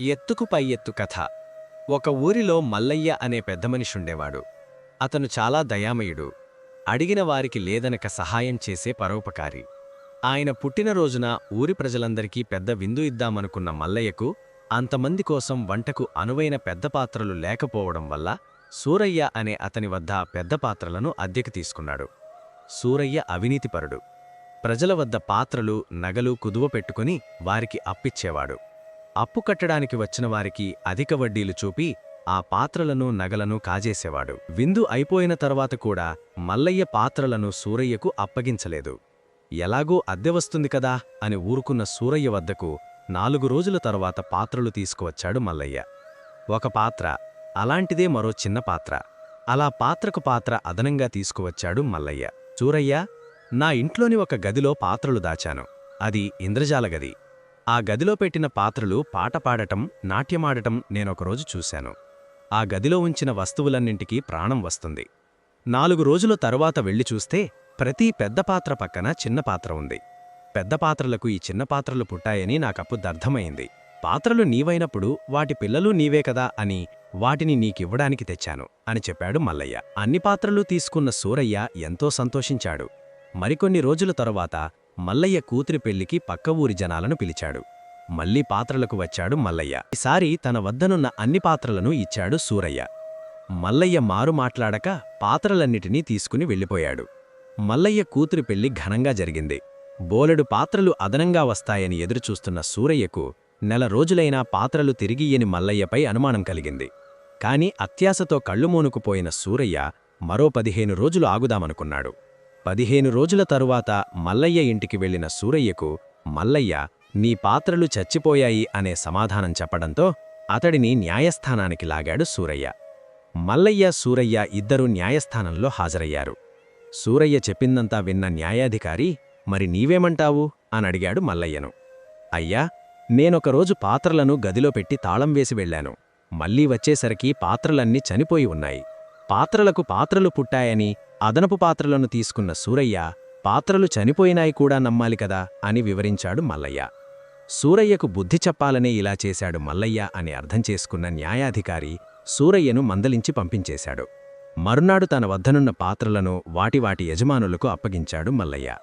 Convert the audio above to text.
ఎత్తుకు పై ఎత్తు కథ. ఒక ఊరిలో మల్లయ్య అనే పెద్దమనిషుండేవాడు అతను చాలా దయామయుడు. అడిగిన వారికి లేదనక సహాయం చేసే పరోపకారి. ఆయన పుట్టినరోజున ఊరి ప్రజలందరికీ పెద్ద విందు ఇద్దామనుకున్న మల్లయ్యకు అంతమంది కోసం వంటకు అనువైన పెద్ద పాత్రలు లేకపోవడం వల్ల సూరయ్య అనే అతని వద్ద పెద్ద పాత్రలను అద్దెకు తీసుకున్నాడు. సూరయ్య అవినీతిపరుడు. ప్రజల వద్ద పాత్రలు నగలు కుదువ పెట్టుకుని వారికి అప్పిచ్చేవాడు. అప్పు కట్టడానికి వచ్చిన వారికి అధిక వడ్డీలు చూపి ఆ పాత్రలను నగలను కాజేసేవాడు. విందు అయిపోయిన తర్వాత కూడా మల్లయ్య పాత్రలను సూరయ్యకు అప్పగించలేదు. ఎలాగూ అద్దె వస్తుంది కదా అని ఊరుకున్న సూరయ్య వద్దకు నాలుగు రోజుల తర్వాత పాత్రలు తీసుకువచ్చాడు మల్లయ్య. ఒక పాత్ర అలాంటిదే మరో చిన్న పాత్ర. అలా పాత్రకు పాత్ర అదనంగా తీసుకువచ్చాడు మల్లయ్య. సూరయ్య నా ఇంట్లోని ఒక గదిలో పాత్రలు దాచాను. అది ఇంద్రజాల గది. ఆ గదిలో పెట్టిన పాత్రలు పాట పాడటం నాట్యమాడటం నేనొకరోజు చూశాను. ఆ గదిలో ఉంచిన వస్తువులన్నింటికీ ప్రాణం వస్తుంది. నాలుగు రోజుల తరువాత వెళ్ళి చూస్తే ప్రతి పెద్ద పాత్ర పక్కన చిన్న పాత్ర ఉంది. పెద్ద పాత్రలకు ఈ చిన్న పాత్రలు పుట్టాయని నాకప్పుదర్థమైంది పాత్రలు నీవైనప్పుడు వాటి పిల్లలు నీవే కదా అని వాటిని నీకివ్వడానికి తెచ్చాను అని చెప్పాడు మల్లయ్య. అన్ని పాత్రలు తీసుకున్న సూరయ్య ఎంతో సంతోషించాడు. మరికొన్ని రోజుల తరువాత మల్లయ్య కూతురి పెళ్ళికి పక్క ఊరి జనాలను పిలిచాడు. మళ్ళీ పాత్రలకు వచ్చాడు మల్లయ్య. ఈసారి తన వద్దనున్న అన్ని పాత్రలను ఇచ్చాడు సూరయ్య. మల్లయ్య మారు మాట్లాడక పాత్రలన్నిటినీ తీసుకుని వెళ్ళిపోయాడు. మల్లయ్య కూతురి పెళ్ళి ఘనంగా జరిగింది. బోలెడు పాత్రలు అదనంగా వస్తాయని ఎదురుచూస్తున్న సూరయ్యకు నెల రోజులైనా పాత్రలు తిరిగియని మల్లయ్యపై అనుమానం కలిగింది. కాని అత్యాశతో కళ్ళుమూనుకుపోయిన సూరయ్య మరో పదిహేను రోజులు ఆగుదామనుకున్నాడు. పదిహేను రోజుల తరువాత మల్లయ్య ఇంటికి వెళ్ళిన సూరయ్యకు మల్లయ్య నీ పాత్రలు చచ్చిపోయాయి అనే సమాధానం చెప్పడంతో అతడిని న్యాయస్థానానికి లాగాడు సూరయ్య. మల్లయ్య సూరయ్య ఇద్దరూ న్యాయస్థానంలో హాజరయ్యారు. సూరయ్య చెప్పిందంతా విన్న న్యాయాధికారి మరి నీవేమంటావు? అనడిగాడు మల్లయ్యను. అయ్యా నేనొకరోజు పాత్రలను గదిలో పెట్టి తాళం వేసి వెళ్ళాను మళ్ళీ వచ్చేసరికి పాత్రలన్నీ చనిపోయి ఉన్నాయి. పాత్రలకు పాత్రలు పుట్టాయని అదనపు పాత్రలను తీసుకున్న సూరయ్య పాత్రలు చనిపోయినాయి కూడా నమ్మాలి కదా అని వివరించాడు మల్లయ్య. సూరయ్యకు బుద్ధి చెప్పాలనే ఇలా చేశాడు మల్లయ్య అని అర్థం చేసుకున్న న్యాయాధికారి సూరయ్యను మందలించి పంపించేశాడు. మరునాడు తన వద్దనున్న పాత్రలను వాటి వాటి యజమానులకు అప్పగించాడు మల్లయ్య.